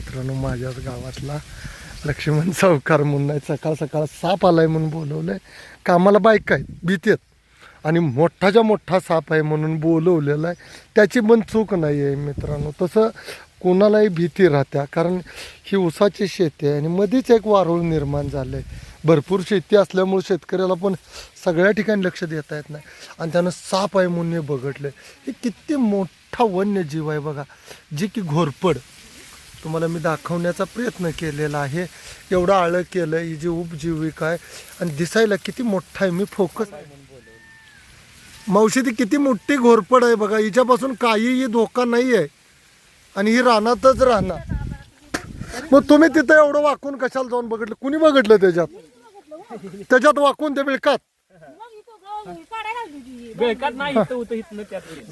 मित्रांनो माझ्याच गावातला लक्ष्मण सावकार म्हणून आहे. सकाळ सकाळ साप आलाय म्हणून बोलवलं आहे कामाला बाईक आहेत भीतीत आणि मोठाच्या मोठा साप आहे म्हणून बोलवलेला आहे. त्याची पण चूक नाही आहे मित्रांनो. तसं कोणालाही भीती राहत्या. कारण ही उसाची शेती आहे आणि मध्येच एक वारूळ निर्माण झालं आहे भरपूर शेती असल्यामुळे शेतकऱ्याला पण सगळ्या ठिकाणी लक्ष देता येत नाही. आणि त्यानं साप आहे म्हणून हे बघटलं हे किती मोठा वन्यजीव आहे बघा. जे की घोरपड. तुम्हाला मी दाखवण्याचा प्रयत्न केलेला आहे. एवढं आळं केलं ही जी उपजीविका आहे. आणि दिसायला किती मोठा आहे. मी फोकस मावशी ती किती मोठी घोरपड आहे बघा. हिच्यापासून काहीही धोका नाही आहे आणि ही रानातच राहणार. मग तुम्ही तिथं एवढं वाकून कशाला जाऊन बघितलं? कुणी बघितलं त्याच्यात? त्याच्यात वाकून ते बिळकात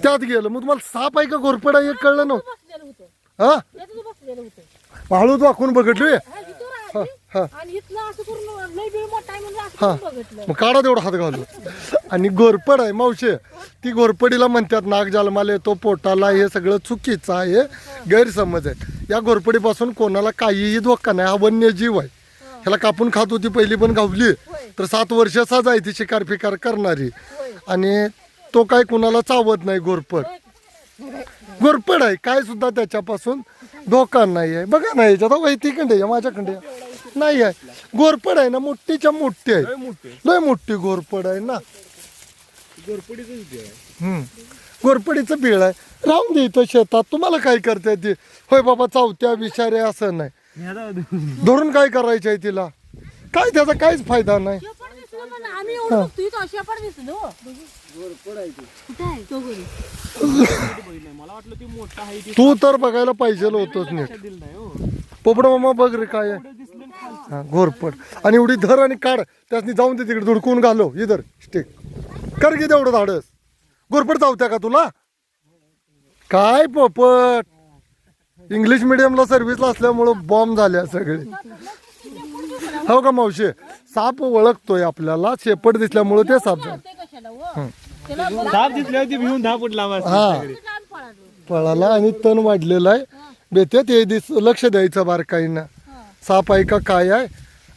त्यात गेलं. मग तुम्हाला साप आहे का? घोरपड आहे कळलं नव्हतं. हा? हळूच वाकून बघितली? हा. आणि इथलं असं करून लय वेळ मोठा आहे म्हणजे असं हा. करून बघितलं. मग काढा तेवढा हात घालू आणि घोरपड आहे मावशे. ती घोरपडीला म्हणतात नाग जन्माला येतो पोटाला हे सगळं चुकीचं आहे गैरसमज आहे. या घोरपडीपासून कोणाला काहीही धोका नाही हा वन्यजीव आहे. ह्याला कापून खात होती पहिली पण गावली तर सात वर्ष साज आहे ती शिकार फिकार करणारी आणि तो काय कुणाला चावत नाही घोरपड. घोरपड आहे. काय सुद्धा त्याच्यापासून धोका नाही आहे. बघा ना याच्यात अहो, तिकडे आहे माझ्याकडे आहे. नाही आहे. घोरपड आहे ना मोठीच्या मोठी आहे. लय मोठे घोरपड आहे ना. हम्म. घोरपडीचं बिळ आहे. राहून दे इथं शेतात. तुम्हाला काय करता येते? होय बाबा चावत्या विषारे असं नाही. धरून काय करायचं आहे तिला? काय त्याचा काहीच फायदा नाही. आम्ही एवढं बघतो इथं दिसलो तो घरी मला वाटलं ती. मोठा आहे? ती तू तर बघायला पाहिजे होतोच नीट. पोपड मामा बघ रे काय. हा घोरपड आणि एवढी धर आणि काढ. त्यासनी जाऊन दे तिकडे धुडकून घालो. इधर स्टिक कर घे तेवढं धाडस. घोरपड चावत्या का तुला? काय पोपट? इंग्लिश मिडियमला सर्व्हिसला असल्यामुळं बॉम्ब झाल्या सगळे. हो का मावशे? साप ओळखतोय आपल्याला. शेपट दिसल्यामुळं ते साप झालं. ते कशाला हो त्याला साप दिसल्यावर ती भिवून लांब असते हा. पळालो पळाला आणि तण वाढलेलं आहे. बेत्यात हे दिस लक्ष द्यायचं बारकाईनं. साप आहे का काय आहे?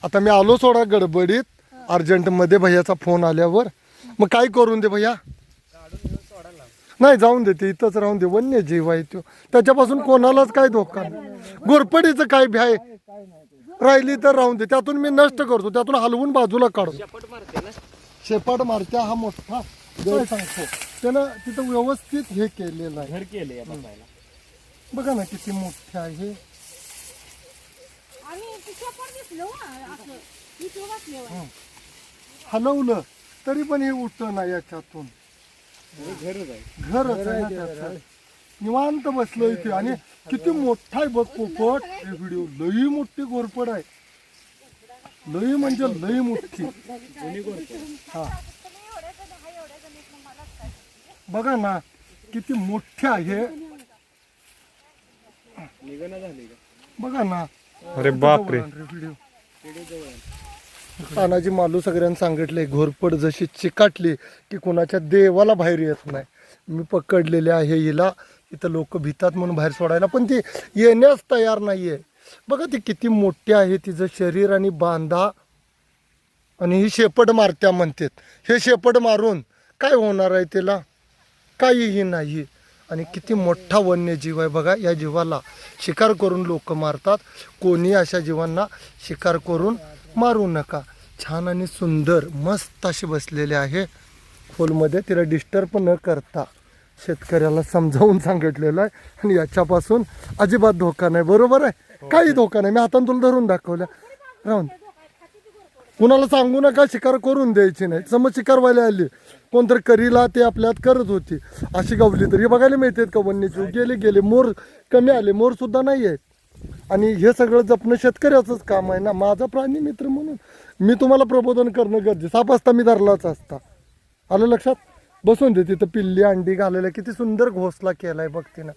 आता मी आलो सोडा गडबडीत. अर्जंटमध्ये भैयाचा फोन आल्यावर. मग काय करून दे भैया? नाही जाऊन दे ते इथंच राहून दे. वन्यजीव आहे तो. त्याच्यापासून कोणालाच काय धोका नाही. घोरपडीचं काय भ्याय राहिली तर राहून दे. त्यातून मी नष्ट करतो. त्यातून हलवून बाजूला काढतो. शेपाट मारत्या हा मोठा गैर सांगतो. त्यानं तिथं व्यवस्थित हे केलेलं आहे. घर केले या बसायला बघा ना किती मोठे आहे. दिसलं हो असं. इथं हलवलं तरी पण हे उठत नाही याच्यातून. घरच आहे. घरच आहे ना त्याचं. निवांत बसलो इथे. आणि किती मोठा आहे बघ पोपट. हे व्हिडिओ लई मोठी गोरपड आहे. लई म्हणजे लई मोठी. हा. बघा ना किती मोठे आहे. बघा ना. अरे बापरे. व्हिडिओ तानाजी मालू सगळ्यांना सांगितले घोरपड जशी चिकाटली की कोणाच्या देवाला बाहेर येत नाही. मी पकडलेले आहे हिला इथं लोक भितात म्हणून बाहेर सोडायला पण ती येण्यास तयार नाही आहे बघा ती किती मोठी आहे तिचं शरीर आणि बांधा. आणि ही शेपट मारत्या म्हणतात. हे शेपट मारून काय होणार आहे तिला? काहीही नाही. आणि किती मोठा वन्यजीव आहे बघा या जीवाला शिकार करून लोक मारतात. कोणी अशा जीवांना शिकार करून मारू नका. छान आणि सुंदर मस्त अशी बसलेले आहे. खोलमध्ये तिला डिस्टर्ब न करता शेतकऱ्याला समजावून सांगितलेलं आहे. आणि याच्यापासून अजिबात धोका नाही. बरोबर आहे? काही धोका नाही. मी आता तुला धरून दाखवल्या राहून. कुणाला सांगू नका शिकार करून द्यायची नाही. समज शिकार व्हायला आली. कोणतरी करीला ते आपल्यात करत होती. अशी गावली तर. हे बघायला मिळतात का वन्यजीव गेले गेले. मोर कमी आले. मोर सुद्धा नाही आहेत. आणि हे सगळं जपणं शेतकऱ्याचंच काम आहे ना. माझा प्राणी मित्र म्हणून. मी तुम्हाला प्रबोधन करणं गरजेचं. साप असता मी धरलाच असता. आलं लक्षात? बसून दे तिथं पिल्ली अंडी घालायला. किती सुंदर घोसला केलाय बघ तिनं.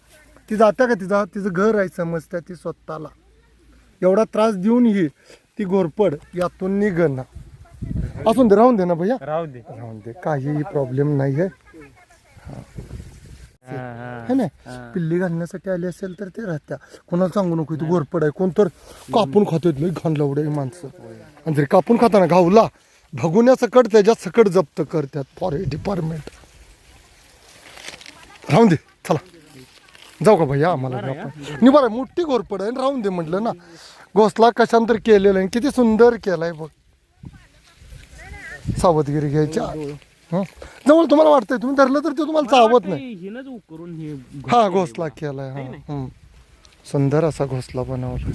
ती जात्या का तिचा तिचं घर आहे समजत्या ती स्वतःला. एवढा त्रास देऊन ही ती घोरपड यातून निघणं. असून दे राहून दे ना भैया. राहू दे. राहून दे काहीही प्रॉब्लेम नाही आहे. है ना? पिल्ली घालण्यासाठी आली असेल तर ते राहत्या. कोणाला सांगू नको तू घोरपड आहे. कोण तर कापून खातोय लई घाण लावडे माणसं. आणि जरी कापून खाताना घावला भगुन्या सकट त्याच्या सकट जप्त करतात फॉरेस्ट डिपार्टमेंट राहून दे चला. जाऊ का भैया आम्हाला बी आपण नि बरं मोठी घोरपड आहे राहून दे म्हटलं ना. घोसला कशांतर केलेला आहे किती सुंदर केलाय बघ. सावधगिरी घ्यायची. हं? जवळ तुम्हाला वाटतंय तुम्ही धरलं तर ते तुम्हाला चावत नाही. हे हा घोसला केलाय. हा. हं. सुंदर असा घोसला बनवला.